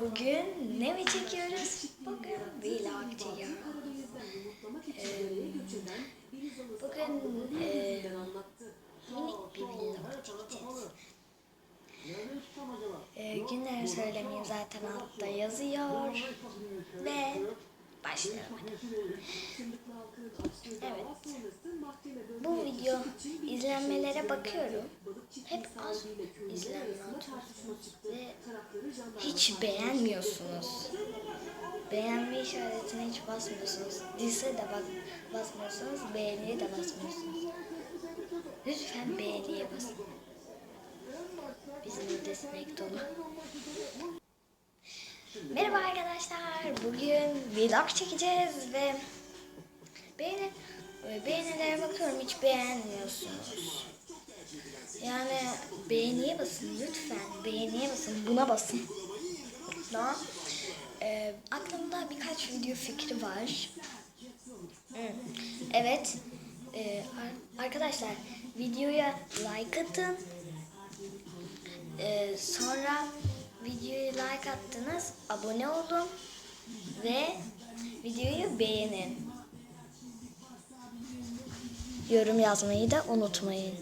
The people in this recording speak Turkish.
Bugün ne mi çekiyoruz? Bugün vlog çekiyoruz. Ee, bugün e, minik bir vlog çekeceğiz. E, günleri söylemeyeyim zaten altta yazıyor. Ve başlayalım. Evet. Bu video izlenmelere bakıyorum. Hep az izlenme. Ve hiç beğenmiyorsunuz. Beğenme işaretine hiç basmıyorsunuz. Dizse de bak basmıyorsunuz, beğeniye de basmıyorsunuz. Lütfen beğeniye basın. Bizimle destek dolu. Merhaba arkadaşlar. Bugün vlog çekeceğiz ve beğeni, beğenilere bakıyorum hiç beğenmiyorsunuz. Yani beğeniye basın lütfen. Beğeniye basın. Buna basın. Tamam. Ee, aklımda birkaç video fikri var. Evet. Ee, ar- arkadaşlar videoya like atın. Ee, sonra videoyu like attınız. Abone olun. Ve videoyu beğenin. Yorum yazmayı da unutmayın.